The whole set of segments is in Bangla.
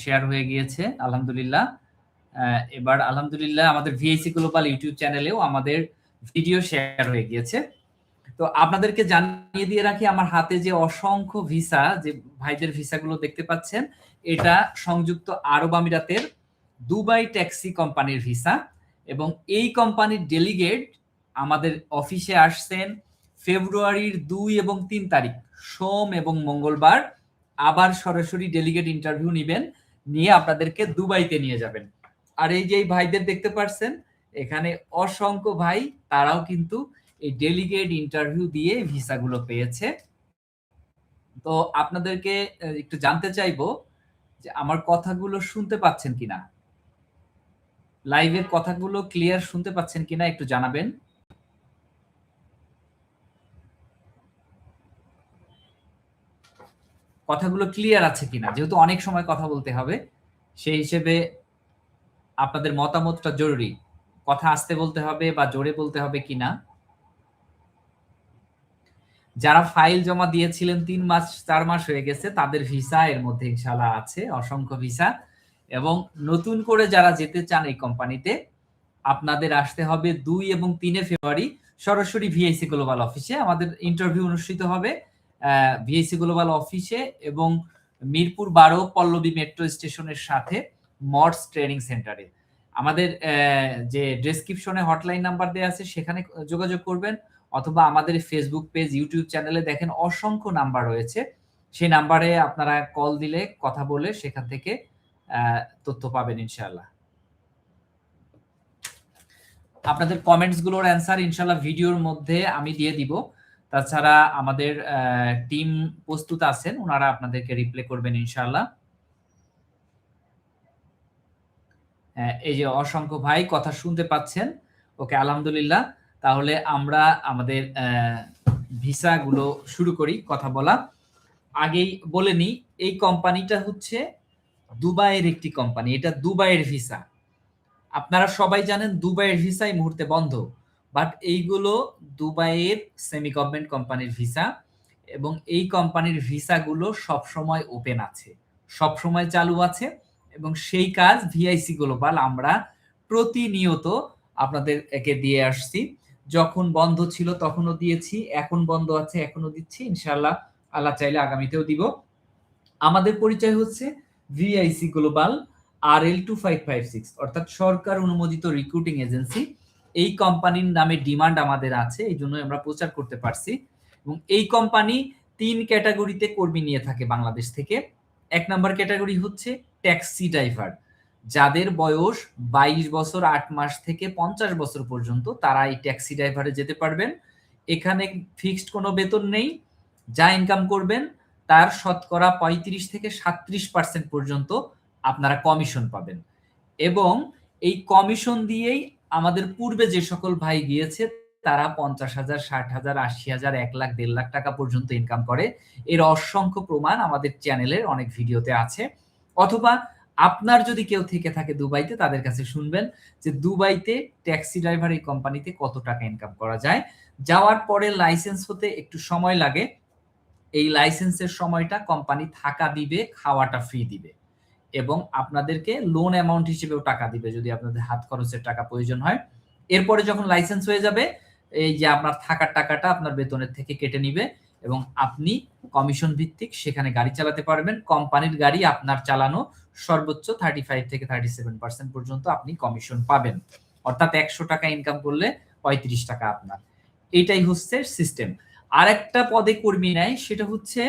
শেয়ার হয়ে গিয়েছে, আলহামদুলিল্লাহ। এবার আলহামদুলিল্লাহ আমাদের ভিএসি গ্লোবাল ইউটিউব চ্যানেলেও আমাদের ভিডিও শেয়ার হয়ে গিয়েছে। তো আপনাদেরকে জানিয়ে দিয়ে রাখি, আমার হাতে যে অসংখ্য ভিসা যে ভাইদের ভিসাগুলো দেখতে পাচ্ছেন, এটা সংযুক্ত আরব আমিরাতের দুবাই ট্যাক্সি কোম্পানির ভিসা এবং এই কোম্পানির ডেলিগেট আমাদের অফিসে আসছেন ফেব্রুয়ারির দুই এবং তিন তারিখ, সোম এবং মঙ্গলবার। আবার সরাসরি ডেলিগেট ইন্টারভিউ নেবেন, নিয়ে আপনাদেরকে দুবাইতে নিয়ে যাবেন। আর এই যে এই ভাইদের দেখতে পাচ্ছেন এখানে অসংখ্য ভাই, তারাও কিন্তু এই ডেলিগেট ইন্টারভিউ দিয়ে ভিসাগুলো পেয়েছে। তো আপনাদেরকে একটু জানতে চাইব যে আমার কথাগুলো শুনতে পাচ্ছেন কিনা? লাইভের কথাগুলো ক্লিয়ার শুনতে পাচ্ছেন কিনা একটু জানাবেন। কথাগুলো ক্লিয়ার আছে কিনা? যেহেতু অনেক সময় কথা বলতে হবে, সেই হিসেবে আপনাদের মতামতটা জরুরি। কথা আসতে বলতে হবে বা জোরে বলতে হবে কিনা? যারা ফাইল জমা দিয়েছিলেন তিন মাস, চার মাস হয়ে গেছে, তাদের ভিসা এর মধ্যে ইনশাল্লাহ আছে, অসংখ্য ভিসা এবং নতুন করে যারা যেতে চান এই কোম্পানিতে আপনাদের আসতে হবে দুই এবং তিনে ফেব্রুয়ারি সরাসরি ভিআইসি গ্লোবাল অফিসে আমাদের ইন্টারভিউ অনুষ্ঠিত হবে। ভিআইসি গ্লোবাল অফিসে এবং মিরপুর বারো পল্লবী মেট্রো স্টেশনের সাথে মর্স ট্রেনিং সেন্টারে। আমাদের যে ডেসক্রিপশনে হটলাইন নাম্বার দেওয়া আছে, সেখানে যোগাযোগ করবেন অথবা আমাদের ফেসবুক পেজ ইউটিউব চ্যানেলে দেখেন অসংখ্য নাম্বার রয়েছে। সেই নাম্বারে আপনারা কল দিলে, কথা বলে সেখান থেকে তথ্য পাবেন ইনশাল্লাহ আপনাদের কমেন্টসগুলোর অ্যান্সার ইনশাল্লাহ ভিডিওর মধ্যে আমি দিয়ে দিব। তাছাড়া আমাদের টিম প্রস্তুত আছেন। ওনারা আপনাদেরকে রিপ্লে করবেন ইনশাল্লাহ এই যে অসংখ্য ভাই কথা শুনতে পাচ্ছেন। ওকে, আলহামদুলিল্লাহ। তাহলে আমরা আমাদের ভিসা গুলো শুরু করি কথা বলা। আগেই বলে নি এই কোম্পানিটা হচ্ছে দুবাইয়ের একটি কোম্পানি। এটা দুবাইয়ের ভিসা। আপনারা সবাই জানেন দুবাইয়ের ভিসা এই মুহূর্তে বন্ধ। বাট এইগুলো দুবাইয়ের সেমি গভর্নমেন্ট কোম্পানির ভিসা এবং এই কোম্পানির ভিসাগুলো সব সময় ওপেন আছে সব সময় চালু আছে এবং সেই কাজ ভিআইসি গ্লোবাল আমরা প্রতিনিয়ত আপনাদের একে দিয়ে আসছি। যখন বন্ধ ছিল তখনও দিয়েছি, এখন বন্ধ আছে, এখনও দিচ্ছি ইনশাল্লাহ আল্লাহ চাইলে আগামীতেও দিব। আমাদের পরিচয় হচ্ছে VIC global R L two five five six অর্থাৎ সরকার অনুমোদিত রিক্রুটিং এজেন্সি এই কোম্পানির নামে ডিমান্ড আমাদের আছে, এই জন্য আমরা প্রচার করতে পারছি। এবং এই কোম্পানি তিন ক্যাটাগরিতে কর্মী নিয়ে থাকে বাংলাদেশ থেকে। এক নম্বর ক্যাটাগরি হচ্ছে ট্যাক্সি ড্রাইভার যাদের বয়স বাইশ বছর আট মাস থেকে পঞ্চাশ বছর পর্যন্ত তারা এই ট্যাক্সি ড্রাইভারে যেতে পারবেন। এখানে ফিক্সড কোনো বেতন নেই, যা ইনকাম করবেন, তার শতকরা পঁয়ত্রিশ থেকে সাত্রিশ পার্সেন্ট পর্যন্ত আপনারা কমিশন পাবেন। এবং এই কমিশন দিয়েই আমাদের পূর্বে যে সকল ভাই গিয়েছে, তারা পঞ্চাশ হাজার, ষাট হাজার, আশি হাজার, এক লাখ, দেড় লাখ টাকা পর্যন্ত ইনকাম করে। এর অসংখ্য প্রমাণ আমাদের চ্যানেলের অনেক ভিডিওতে আছে। অথবা আপনার যদি কেউ থেকে থাকে দুবাইতে, তাদের কাছে শুনবেন যে দুবাইতে ট্যাক্সি ড্রাইভার এই কোম্পানিতে কত টাকা ইনকাম করা যায়। যাওয়ার পরে লাইসেন্স হতে একটু সময় লাগে। এই লাইসেন্সের সময়টা কোম্পানি থাকা দিবে, খাওয়াটা ফ্রি দিবে। এবং আপনাদেরকে লোন অ্যামাউন্ট হিসেবেও টাকা দিবে যদি আপনাদের হাত খরচের টাকা প্রয়োজন হয়। এরপরে যখন লাইসেন্স হয়ে যাবে, এই যে আপনার থাকার টাকাটা আপনার বেতনের থেকে কেটে নিবে এবং আপনি কমিশন ভিত্তিক সেখানে গাড়ি চালাতে পারবেন। কোম্পানির গাড়ি আপনার চালানো সর্বোচ্চ থার্টি ফাইভ থেকে থার্টি সেভেন পার্সেন্ট পর্যন্ত আপনি কমিশন পাবেন। অর্থাৎ একশো টাকা ইনকাম করলে পঁয়ত্রিশ টাকা আপনার। এটাই হচ্ছে সিস্টেম আর একটা পদে কর্মী নেয়, সেটা হচ্ছে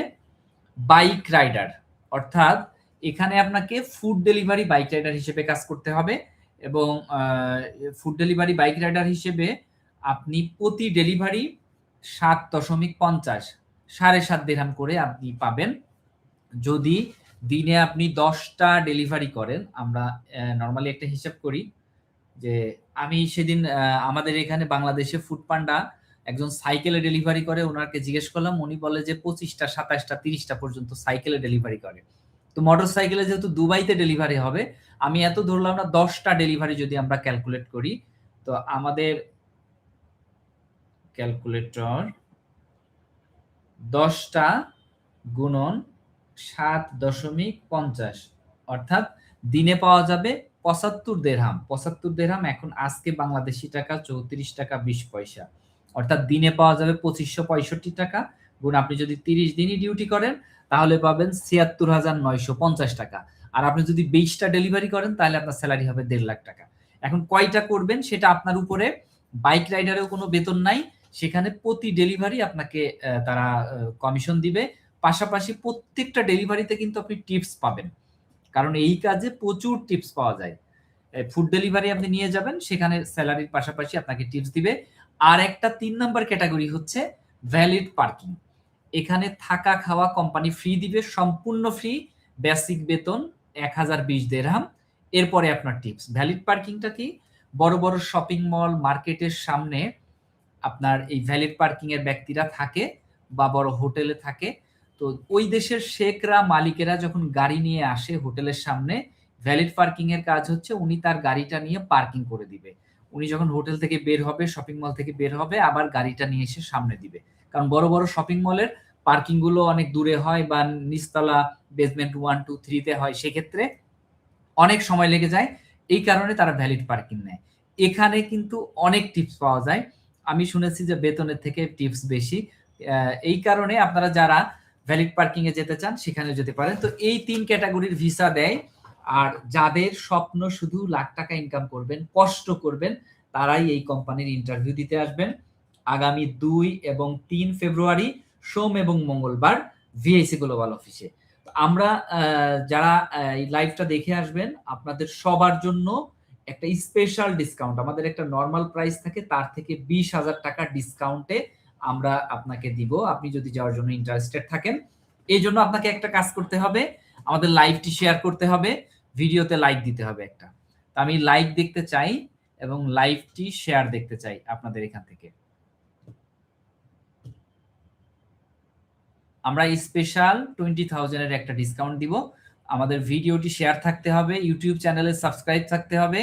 বাইক রাইডার অর্থাৎ এখানে আপনাকে ফুড ডেলিভারি বাইক রাইডার হিসেবে কাজ করতে হবে এবং ফুড ডেলিভারি বাইক রাইডার হিসেবে আপনি প্রতি ডেলিভারি সাত দশমিক পঞ্চাশ, সাড়ে সাত দেড়াম করে আপনি পাবেন। যদি দিনে আপনি দশটা ডেলিভারি করেন, আমরা নর্মালি একটা হিসাব করি যে আমি সেদিন আমাদের এখানে বাংলাদেশে ফুড পান্ডা একজন সাইকেলে ডেলিভারি করে, ওনাকে জিজ্ঞেস করলাম, উনি বলে যে পঁচিশটা, সাতাশটা, তিরিশটা পর্যন্ত সাইকেলে ডেলিভারি করে। তো মোটর সাইকেলে যেহেতু দুবাইতে ডেলিভারি হবে, আমি এত ধরলাম না, দশটা ডেলিভারি যদি আমরা ক্যালকুলেট করি, তো আমাদের ক্যালকুলেটর দশটা গুণন সাত দশমিক পঞ্চাশ, অর্থাৎ দিনে পাওয়া যাবে পঁচাত্তর দেড়হাম পঁচাত্তর দেড়হাম এখন আজকে বাংলাদেশি টাকা চৌত্রিশ টাকা বিশ পয়সা। অর্থাৎ দিনে পাওয়া যাবে পঁচিশশো পঁয়ষট্টি টাকা, গুণ আপনি যদি তিরিশ দিনই ডিউটি করেন তাহলে পাবেন ছিয়াত্তর হাজার নয়শো পঞ্চাশ টাকা। আর আপনি যদি বিশটা ডেলিভারি করেন, তাহলে আপনার স্যালারি হবে দেড় লাখ টাকা। এখন কয়টা করবেন, সেটা আপনার উপরে বাইক রাইডারেও কোনো বেতন নাই। সেখানে প্রতি ডেলিভারি আপনাকে তারা কমিশন দিবে। পাশাপাশি প্রত্যেকটা ডেলিভারিতে কিন্তু আপনি টিপস পাবেন। কারণ এই কাজে প্রচুর টিপস পাওয়া যায়। ফুড ডেলিভারি আপনি নিয়ে যাবেন, সেখানে স্যালারির পাশাপাশি আপনাকে টিপস দিবে। আর একটা তিন নাম্বার ক্যাটাগরি হচ্ছে ভ্যালিড পার্কিং এখানে থাকা খাওয়া কোম্পানি ফ্রি দিবে, সম্পূর্ণ ফ্রি বেসিক বেতন এক হাজার বিশ দেড়হাম এরপরে আপনার টিপস ভ্যালিড পার্কিংটা কি? বড় বড় শপিং মল মার্কেটের সামনে আপনার এই ভ্যালিড পার্কিং এর ব্যক্তিরা থাকে বা বড় হোটেলে থাকে। তো ওই দেশের শেখরা, মালিকেরা যখন গাড়ি নিয়ে আসে হোটেলের সামনে ভ্যালিড পার্কিং এর কাজ হচ্ছে উনি তার গাড়িটা নিয়ে পার্কিং করে দিবে। উনি যখন হোটেল থেকে বের হবে শপিং মল থেকে বের হবে, আবার গাড়িটা নিয়ে এসে সামনে দিবে। কারণ বড় বড় শপিং মলের পার্কিংগুলো অনেক দূরে হয় বা নিচতলা বেসমেন্ট ওয়ান টু থ্রিতে হয়, সেক্ষেত্রে অনেক সময় লেগে যায়। এই কারণে তারা ভ্যালিড পার্কিং নেয়। এখানে কিন্তু অনেক টিপস পাওয়া যায়। আমি শুনেছি যে বেতনের থেকে টিপস বেশি। এই কারণে আপনারা যারা ভ্যালিড পার্কিং এ যেতে চান সেখানে যেতে পারেন। তো এই তিন ক্যাটাগরির ভিসা দেয়। আর যাদের স্বপ্ন শুধু লাখ টাকা ইনকাম করবেন, কষ্ট করবেন, তারাই এই কোম্পানির ইন্টারভিউ দিতে আসবেন। আগামী দুই এবং তিন ফেব্রুয়ারি, সোম এবং মঙ্গলবার ভিআইসি গ্লোবাল অফিসে আমরা যারা এই লাইভটা দেখে আসবেন, আপনাদের সবার জন্য একটা স্পেশাল ডিসকাউন্ট আমাদের একটা নর্মাল প্রাইস থাকে, তার থেকে বিশ হাজার টাকা ডিসকাউন্টে আমরা আপনাকে দিব। আপনি যদি যাওয়ার জন্য ইন্টারেস্টেড থাকেন, এই জন্য আপনাকে একটা কাজ করতে হবে, আমাদের লাইভটি শেয়ার করতে হবে ভিডিওতে লাইক দিতে হবে একটা। আমি লাইক দেখতে চাই এবং লাইভটি শেয়ার দেখতে চাই আপনাদের এখান থেকে। আমরা স্পেশাল টোয়েন্টি থাউজেন্ডের একটা ডিসকাউন্ট দিব। আমাদের ভিডিওটি শেয়ার থাকতে হবে ইউটিউব চ্যানেলে সাবস্ক্রাইব থাকতে হবে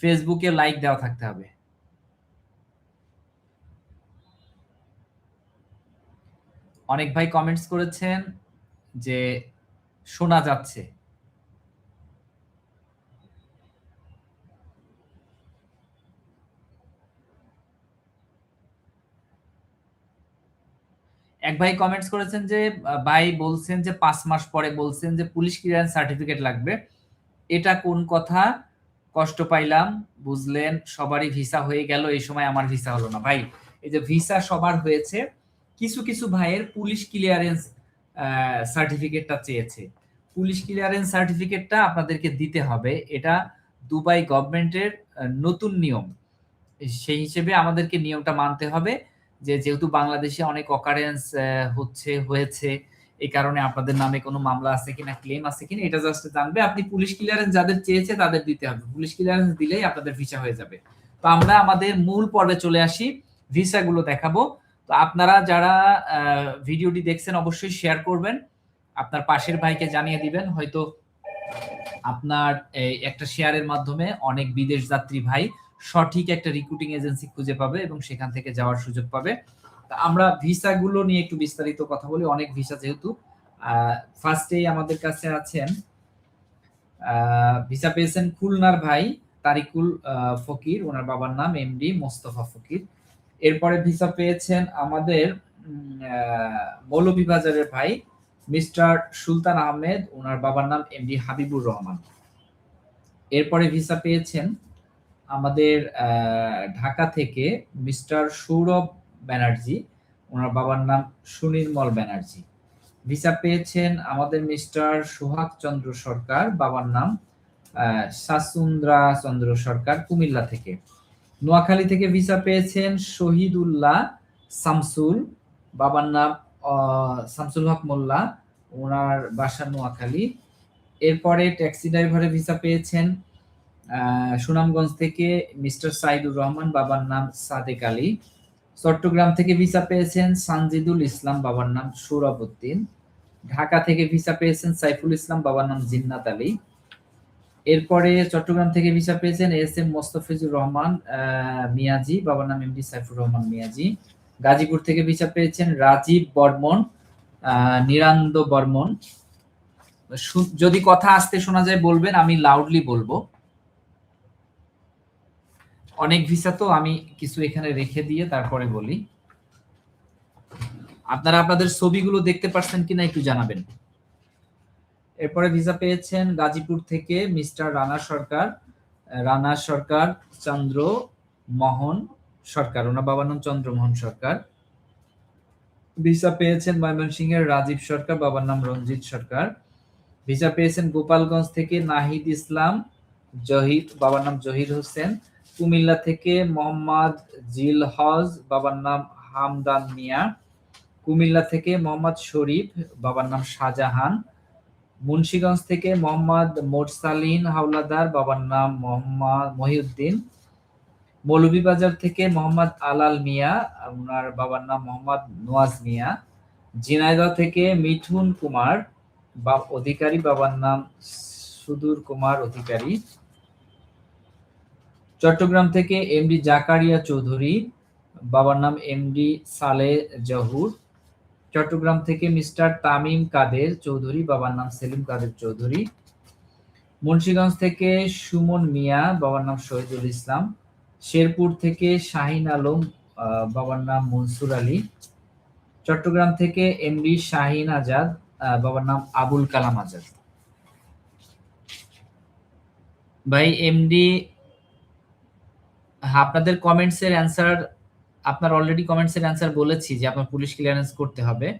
ফেসবুকে লাইক দেওয়া থাকতে হবে। অনেক ভাই কমেন্টস করেছেন যে শোনা যাচ্ছে। এক ভাই কমেন্টস করেছেন যে ভাই বলছেন যে, পাঁচ মাস পরে বলছেন যে, পুলিশ ক্লিয়ারেন্স সার্টিফিকেট লাগবে। এটা কোন কথা? কষ্ট পাইলাম, বুঝলেন, সবারই ভিসা হয়ে গেল, এই সময় আমার ভিসা হলো না। ভাই, এই যে ভিসা সবার হয়েছে, কিছু কিছু ভাইয়ের পুলিশ ক্লিয়ারেন্স সার্টিফিকেটটা চেয়েছে। পুলিশ ক্লিয়ারেন্স সার্টিফিকেটটা আপনাদেরকে দিতে হবে। এটা দুবাই গভর্নমেন্টের নতুন নিয়ম। সেই হিসেবে আমাদেরকে নিয়মটা মানতে হবে। যে যেহেতু বাংলাদেশে অনেক অকারেন্স হচ্ছে, হয়েছে, এই কারণে আপনাদের নামে কোনো মামলা আছে কিনা ক্লেম আছে কিনা, এটা জাস্ট জানবে। আপনি পুলিশ ক্লিয়ারেন্স যাদের চেয়েছে তাদের দিতে হবে। পুলিশ ক্লিয়ারেন্স দিলেই আপনাদের ভিসা হয়ে যাবে। তো আমরা আমাদের মূল পর্বে চলে আসি। ভিসা গুলো দেখাবো। তো আপনারা যারা ভিডিওটি দেখছেন অবশ্যই শেয়ার করবেন। আপনার পাশের ভাইকে জানিয়ে দিবেন। হয়তো আপনার একটা শেয়ারের মাধ্যমে অনেক বিদেশ যাত্রী ভাই সঠিক একটা রিক্রুটিং এজেন্সি খুঁজে পাবে এবং সেখান থেকে যাওয়ার সুযোগ পাবে। আমরা ভিসা গুলো নিয়ে একটু বিস্তারিত কথা বলি, অনেক ভিসা যেহেতু। ফার্স্টেই আমাদের কাছে আছেন ভিসা পেয়েছেন খুলনার ভাই তারিকুল ফকির, ওনার বাবার নাম এমডি মোস্তফা ফকির। এরপরে ভিসা পেয়েছেন আমাদের মৌলভীবাজারের ভাই মিস্টার সুলতান আহমেদ, ওনার বাবার নাম এমডি হাবিবুর রহমান। এরপরে ভিসা পেয়েছেন আমাদের ঢাকা থেকে মিস্টার সৌরভ ব্যানার্জি, ওনার বাবার নাম সুনির্মল ব্যানার্জি। ভিসা পেয়েছেন আমাদের মিস্টার সোহাগ চন্দ্র সরকার, বাবার নাম সাসুন্দ্রা চন্দ্র সরকার, কুমিল্লা থেকে। নোয়াখালী থেকে ভিসা পেয়েছেন শহীদুল্লাহ শামসুল, বাবার নাম শামসুল হক মোল্লা, ওনার বাসা নোয়াখালী। এরপরে ট্যাক্সি ড্রাইভারে ভিসা পেয়েছেন সুনামগঞ্জ থেকে মিস্টার সাইদুর রহমান বাবার নাম সাদেক আলী। চট্টগ্রাম থেকে ভিসা পেয়েছেন সানজিদুল ইসলাম বাবার নাম সৌরভ উদ্দিন। ঢাকা থেকে ভিসা পেয়েছেন সাইফুল ইসলাম বাবার নাম জিন্নাত আলী। এরপরে চট্টগ্রাম থেকে ভিসা পেয়েছেন এস এম মোস্তফিজুর রহমান মিয়াজি, বাবার নাম এমডি সাইফুর রহমান মিয়াজি। গাজীপুর থেকে ভিসা পেয়েছেন রাজীব বর্মন নিরান্দ বর্মন। যদি কথা আসতে শোনা যায় বলবেন, আমি লাউডলি বলব। অনেক ভিসা তো আমি কিছু এখানে রেখে দিয়ে তারপরে বলি। আপনারা আপনাদের ছবিগুলো দেখতে পাচ্ছেন কিনা একটু জানাবেন। এরপরে ভিসা পেয়েছেন গাজীপুর থেকে মিস্টার রানা সরকার রানা সরকার, চন্দ্র মোহন সরকার, ওনার বাবার নাম চন্দ্রমোহন সরকার। ভিসা পেয়েছেন ময়মনসিংহের রাজীব সরকার, বাবার নাম রঞ্জিত সরকার। ভিসা পেয়েছেন গোপালগঞ্জ থেকে নাহিদ ইসলাম, জহির, বাবার নাম জহির হোসেন। কুমিল্লা থেকে মোহাম্মদ জিল হজ বাবার নাম হামদান মিয়া। কুমিল্লা থেকে মোহাম্মদ শরীফ, বাবার নাম শাহজাহান। মুন্সীগঞ্জ থেকে মোহাম্মদ মোরসালিন হাওলাদার, বাবার নাম মোহাম্মদ মহিউদ্দিন। মৌলভীবাজার থেকে মোহাম্মদ আলাল মিয়া ওনার বাবার নাম মোহাম্মদ নোয়াজ মিয়া। ঝিনাইদহ থেকে মিঠুন কুমার, বা অধিকারী, বাবার নাম সুদূর কুমার অধিকারী। চট্টগ্রাম থেকে এমডি জাকারিয়া চৌধুরী, বাবার নাম এমডি সালে জহুর। চট্টগ্রাম থেকে মিস্টার তামিম কাদের চৌধুরী, বাবার নাম সেলিম কাদের চৌধুরী। মুন্সিগঞ্জ থেকে সুমন মিয়া, বাবার নাম শহীদুল ইসলাম। শেরপুর থেকে শাহিন আলম বাবার নাম মনসুর আলী। চট্টগ্রাম থেকে এমডি শাহিন আজাদ বাবার নাম আবুল কালাম আজাদ। ভাই এমডি আপনাদের কমেন্টসের অ্যান্সার আপনার অলরেডি কমেন্টসের অ্যান্সার বলেছি যে আপনার পুলিশ ক্লিয়ারেন্স করতে হবে।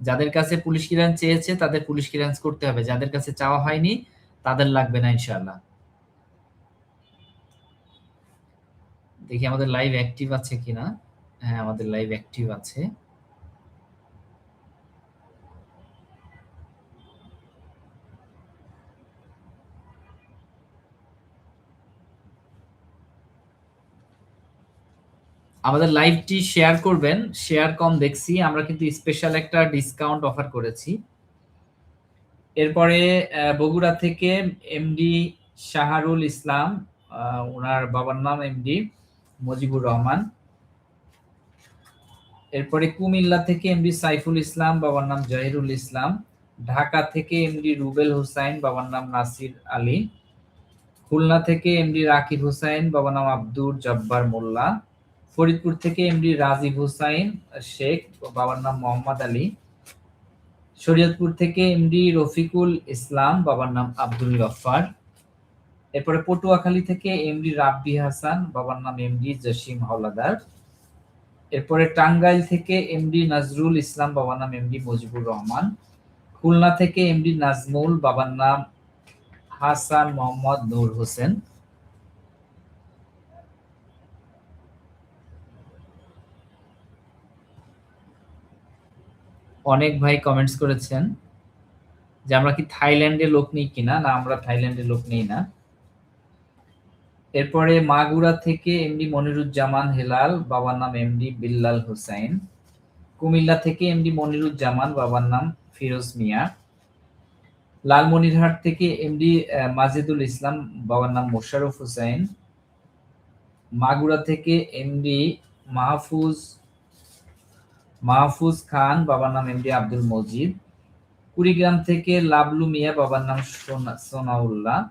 যাদের কাছে পুলিশ ক্লিয়ারেন্স চেয়েছে, তাদের পুলিশ ক্লিয়ারেন্স করতে হবে। যাদের কাছে চাওয়া হয়নি, তাদের লাগবে না ইনশাআল্লাহ। দেখি আমাদের লাইভ অ্যাক্টিভ আছে কিনা। হ্যাঁ আমাদের লাইভ অ্যাক্টিভ আছে। আমাদের লাইভটি শেয়ার করবেন, শেয়ার কম দেখছি, আমরা কিন্তু স্পেশাল একটা ডিসকাউন্ট অফার করেছি। এরপরে বগুড়া থেকে এমডি শাহারুল ইসলাম ওনার বাবার নাম এমডি মজিবুর রহমান। এরপরে কুমিল্লা থেকে এমডি সাইফুল ইসলাম, বাবার নাম জহিরুল ইসলাম। ঢাকা থেকে এমডি রুবেল হুসাইন, বাবার নাম নাসির আলী। খুলনা থেকে এমডি রাকিব হুসাইন, বাবার নাম আব্দুর জব্বার মোল্লা। ফরিদপুর থেকে এমডি রাজীব হুসাইন, শেখ, বাবার নাম মোহাম্মদ আলী। শরীয়তপুর থেকে এমডি রফিকুল ইসলাম, বাবার নাম আব্দুল গফফার। এরপরে পটুয়াখালী থেকে এমডি রাব্বি হাসান, বাবার নাম এমডি জসিম হাওলাদার। এরপরে টাঙ্গাইল থেকে এমডি নাজরুল ইসলাম, বাবার নাম এমডি মুজিবুর রহমান। খুলনা থেকে এমডি নাজমুল, বাবার নাম হাসান মোহাম্মদ নূর হোসেন। অনেক ভাই কমেন্টস করেছেন যে, আমরা কি থাইল্যান্ডে লোক নেই কিনা? না, আমরা থাইল্যান্ডে লোক নেই না। এরপরে, মাগুরা থেকে এমডি মনিরুজ্জামান হেলাল, বাবার নাম এমডি বিল্লাল হোসেন। কুমিল্লা থেকে এমডি মনিরুজ্জামান, বাবার নাম ফিরোজ মিয়া। লালমনিরহাট থেকে এমডি মাজিদুল ইসলাম, বাবার নাম মোশাররফ হোসেন। মাগুরা থেকে এমডি মাহফুজ মাহফুজ খান, বাবার নাম এমডি আব্দুল মজিদ। কুড়িগ্রাম থেকে লাবলু মিয়া, বাবার নাম সোনা- সোনাউল্লাহ।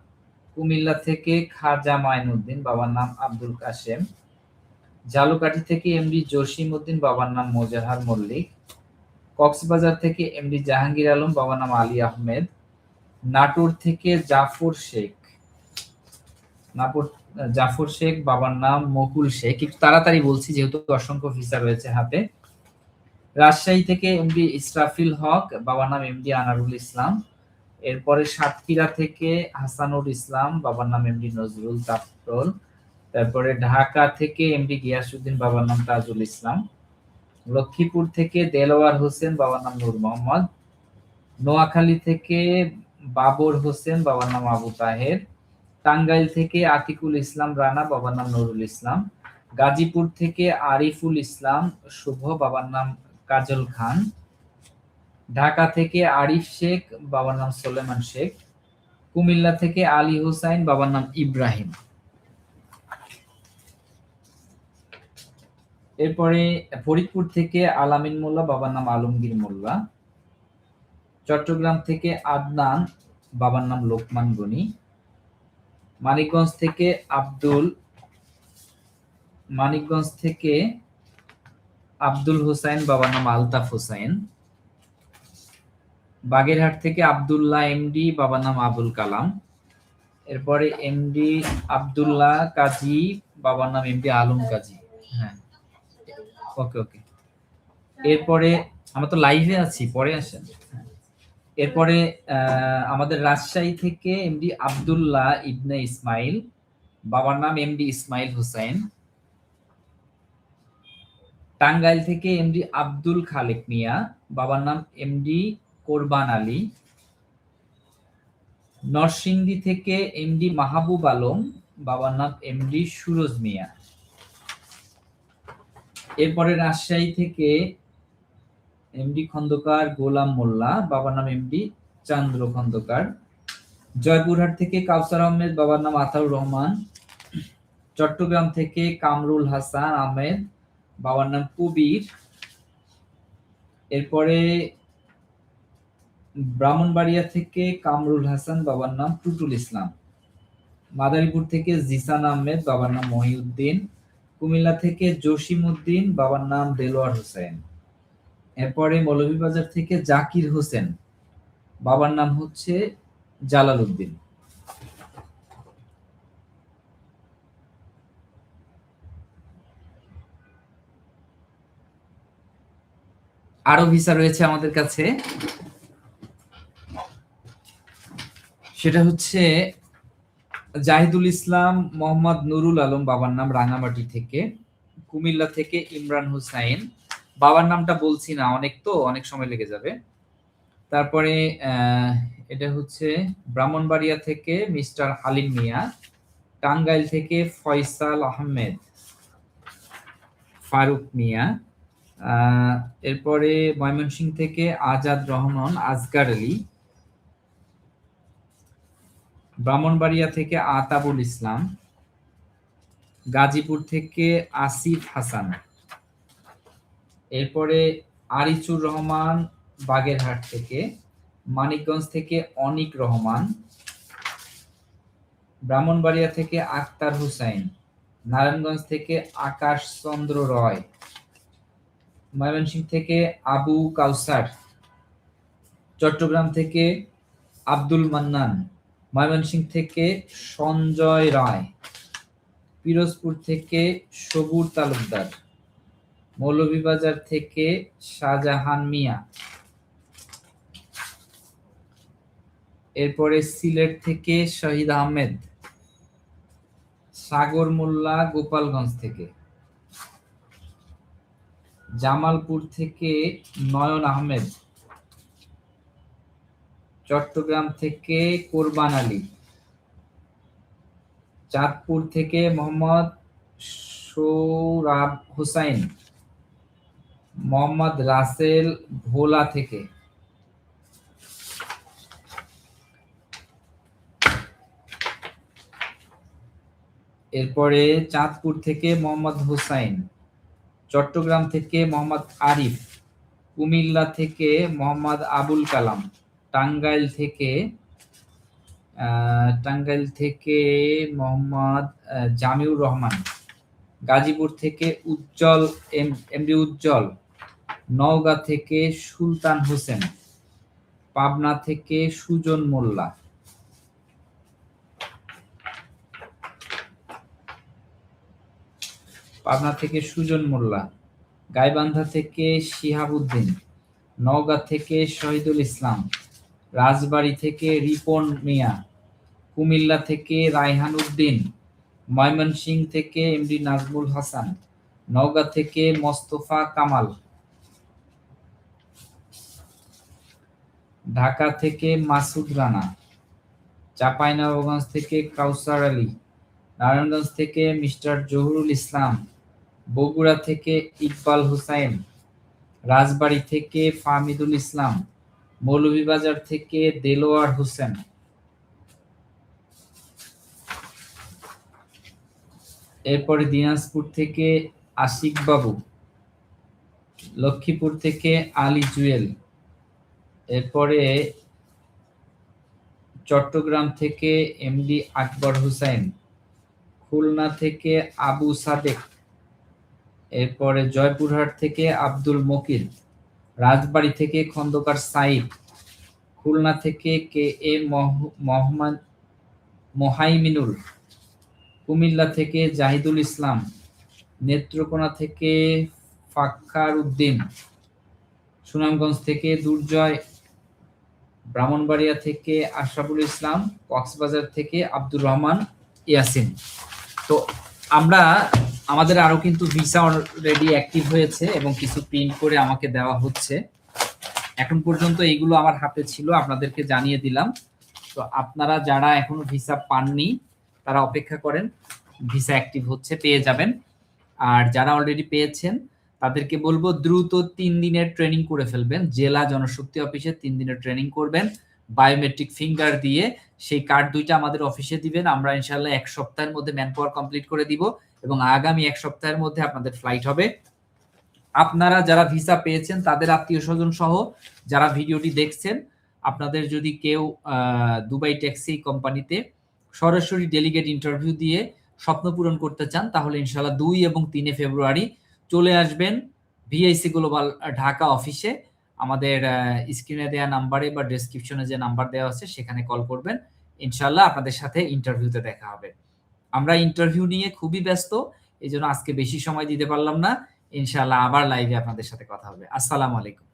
কুমিল্লা থেকে খাজা মাইনুদ্দিন, বাবার নাম আব্দুল কাশেম। ঝালুকাঠি থেকে এমডি জসিম উদ্দিন বাবার নাম মোজাহার মল্লিক। কক্সবাজার থেকে এমডি জাহাঙ্গীর আলম, বাবার নাম আলী আহমেদ। নাটোর থেকে জাফর শেখ। নাটোর, জাফর শেখ, বাবার নাম মকুল শেখ। একটু তাড়াতাড়ি বলছি, যেহেতু অসংখ্য ভিসা রয়েছে হাতে। রাজশাহী থেকে এমডি ইসরাফিল হক, বাবার নাম এমডি আনারুল ইসলাম। এরপরে সাতক্ষীরা থেকে হাসানুর ইসলাম, বাবার নাম এমডি নজরুল তাফরুল। তারপরে ঢাকা থেকে এমডি গিয়াসউদ্দিন, বাবার নাম তাজুল ইসলাম। লক্ষ্মীপুর থেকে দেলোয়ার হোসেন, বাবার নাম নূর মোহাম্মদ। নোয়াখালী থেকে বাবর হোসেন, বাবার নাম আবু তাহের। টাঙ্গাইল থেকে আতিকুল ইসলাম রানা, বাবার নাম নুরুল ইসলাম। গাজীপুর থেকে আরিফুল ইসলাম শুভ, বাবার নাম কাজল খান। ঢাকা থেকে আরিফ শেখ, বাবার নাম সোলেমান শেখ। কুমিল্লা থেকে আলী হোসাইন, বাবার নাম ইব্রাহিম। এরপরে ফরিদপুর থেকে আলামিন মোল্লা, বাবার নাম আলমগীর মোল্লা। চট্টগ্রাম থেকে আদনান, বাবার নাম লোকমান গনি। মানিকগঞ্জ থেকে আব্দুল, মানিকগঞ্জ থেকে আব্দুল হোসাইন, বাবার নাম আলতাফ হোসাইন। বাগেরহাট থেকে আব্দুল্লাহ এমডি, বাবার নাম আবুল কালাম। এরপরে এমডি আব্দুল্লাহ কাজী, বাবার নাম এমডি আলম কাজী। হ্যাঁ। ওকে ওকে। এরপরে আমরা তো লাইভে আছি, পরে আসেন। এরপরে আমাদের রাজশাহী থেকে এমডি আব্দুল্লাহ ইবনে ইসমাইল, বাবার নাম এমডি ইসমাইল হুসাইন। টাঙ্গাইল থেকে এমডি আব্দুল খালেক মিয়া, বাবার নাম এমডি কোরবান আলী। নরসিংদী থেকে এমডি মাহবুব আলম, বাবার নাম এমডি সুরজ মিয়া। এরপরে রাজশাহী থেকে এমডি খন্দকার গোলাম মোল্লা, বাবার নাম এমডি চন্দ্র খন্দকার। জয়পুরহাট থেকে কাউসার আহমেদ, বাবার নাম আতাউর রহমান। চট্টগ্রাম থেকে কামরুল হাসান আহমেদ বাবার নাম কবির। এরপরে ব্রাহ্মণবাড়িয়া থেকে কামরুল হাসান, বাবার নাম টুটুল ইসলাম। মাদারীপুর থেকে জিসান আহমেদ, বাবার নাম মহিউদ্দিন। কুমিল্লা থেকে জসিম উদ্দিন, বাবার নাম দেলোয়ার হোসেন। এরপরে মৌলভীবাজার থেকে জাকির হোসেন, বাবার নাম হচ্ছে জালাল উদ্দিন। আরও ভিসা রয়েছে আমাদের কাছে। সেটা হচ্ছে জাহিদুল ইসলাম, মোহাম্মদ নুরুল আলম, বাবার নাম রাঙামাটি থেকে, কুমিল্লা থেকে ইমরান হুসাইন। বাবার নামটা বলছি না, অনেক তো, অনেক সময় লেগে যাবে। তারপরে এটা হচ্ছে ব্রাহ্মণবাড়িয়া থেকে মিস্টার হালিম মিয়া, টাঙ্গাইল থেকে ফয়সাল আহমেদ, ফারুক মিয়া। এরপরে ময়মনসিংহ থেকে আজাদ রহমান আজগার আলী। ব্রাহ্মণবাড়িয়া থেকে আতাবুল ইসলাম। গাজীপুর থেকে আসিফ হাসান। এরপরে আরিচুর রহমান বাগেরহাট থেকে, মানিকগঞ্জ থেকে অনিক রহমান। ব্রাহ্মণবাড়িয়া থেকে আক্তার হুসাইন। নারায়ণগঞ্জ থেকে আকাশ চন্দ্র রয়। ময়মনসিংহ থেকে আবু কাউসার, চট্টগ্রাম থেকে আব্দুল মান্নান, ময়মনসিংহ থেকে সঞ্জয় রায়, পিরোজপুর থেকে সবুর তালুকদার, মৌলভীবাজার থেকে শাহজাহান মিয়া। এরপরে সিলেট থেকে শহীদ আহমেদ সাগর মোল্লা গোপালগঞ্জ থেকে। জামালপুর থেকে নয়ন আহমেদ, চট্টগ্রাম থেকে কোরবান আলী, চাঁদপুর থেকে মোহাম্মদ সৌরাব হুসাইন, মোহাম্মদ রাসেল ভোলা থেকে। এরপরে চাঁদপুর থেকে মোহাম্মদ হুসাইন। চট্টগ্রাম থেকে মোহাম্মদ আরিফ, কুমিল্লা থেকে মোহাম্মদ আবুল কালাম, টাঙ্গাইল থেকে টাঙ্গাইল থেকে মোহাম্মদ জামিউর রহমান, গাজীপুর থেকে উজ্জ্বল এম এমডি উজ্জ্বল, নওগাঁ থেকে সুলতান হোসেন, পাবনা থেকে সুজন মোল্লা পাবনা থেকে সুজন মোল্লা, গাইবান্ধা থেকে শিহাবুদ্দিন, নওগাঁ থেকে শহীদুল ইসলাম, রাজবাড়ী থেকে রিপন মিয়া, কুমিল্লা থেকে রায়হান উদ্দিন ময়মনসিংহ থেকে এমডি নাজমুল হাসান, নওগাঁ থেকে মোস্তফা কামাল। ঢাকা থেকে মাসুদ রানা, চাঁপাইনবাবগঞ্জ থেকে কাউসার আলী, নারায়ণগঞ্জ থেকে মিস্টার জহুরুল ইসলাম বগুড়া থেকে ইকবাল হুসাইন, রাজবাড়ী থেকে ফাহমিদুল ইসলাম, মৌলভীবাজার থেকে দেলোয়ার হোসেন। এরপরে দিনাজপুর থেকে আশিক বাবু, লক্ষ্মীপুর থেকে আলী জুয়েল। এরপরে চট্টগ্রাম থেকে এমডি আকবর হুসাইন, খুলনা থেকে আবু সাদেক। এরপরে জয়পুরহাট থেকে আব্দুল মকিল, রাজবাড়ি থেকে খন্দকার সাইদ খুলনা থেকে কে এ মোহাম্মদ মোহাইমিনুল, কুমিল্লা থেকে জাহিদুল ইসলাম, নেত্রকোনা থেকে ফাক্কার উদ্দিন সুনামগঞ্জ থেকে দুর্জয়, ব্রাহ্মণবাড়িয়া থেকে আশরাফুল ইসলাম, কক্সবাজার থেকে আব্দুর রহমান ইয়াসিন। তো আমরা আমাদের আরও কিন্তু ভিসা অলরেডি অ্যাক্টিভ হয়েছে এবং কিছু প্রিন্ট করে আমাকে দেওয়া হচ্ছে। এখন পর্যন্ত এইগুলো আমার হাতে ছিল, আপনাদেরকে জানিয়ে দিলাম। তো আপনারা যারা এখনও ভিসা পাননি, তারা অপেক্ষা করেন ভিসা অ্যাক্টিভ হচ্ছে, পেয়ে যাবেন। আর যারা অলরেডি পেয়েছেন, তাদেরকে বলব দ্রুত তিন দিনের ট্রেনিং করে ফেলবেন। জেলা জনশক্তি অফিসে তিন দিনের ট্রেনিং করবেন। বায়োমেট্রিক ফিঙ্গার দিয়ে সেই কার্ড দুইটা আমাদের অফিসে দিবেন। আমরা ইনশাল্লাহ এক সপ্তাহের মধ্যে ম্যান পাওয়ার কমপ্লিট করে দিব। এবং আগামী এক সপ্তাহের মধ্যে আপনাদের ফ্লাইট হবে। আপনারা যারা ভিসা পেয়েছেন, তাদের আত্মীয় স্বজন সহ যারা ভিডিওটি দেখছেন, আপনাদের যদি কেউ দুবাই ট্যাক্সি কোম্পানিতে সরাসরি ডেলিগেট ইন্টারভিউ দিয়ে স্বপ্ন পূরণ করতে চান, তাহলে ইনশাল্লাহ দুই এবং তিনে ফেব্রুয়ারি চলে আসবেন ভিআইসি গ্লোবাল ঢাকা অফিসে আমাদের স্ক্রিনে দেওয়া নাম্বারে বা ডেসক্রিপশনে যে নাম্বার দেওয়া আছে, সেখানে কল করবেন। ইনশাল্লাহ আপনাদের সাথে ইন্টারভিউতে দেখা হবে। আমরা ইন্টারভিউ নিয়ে খুবই ব্যস্ত এই জন্য আজকে বেশি সময় দিতে পারলাম না। ইনশাল্লাহ আবার লাইভে আপনাদের সাথে কথা হবে। আসসালাম আলাইকুম।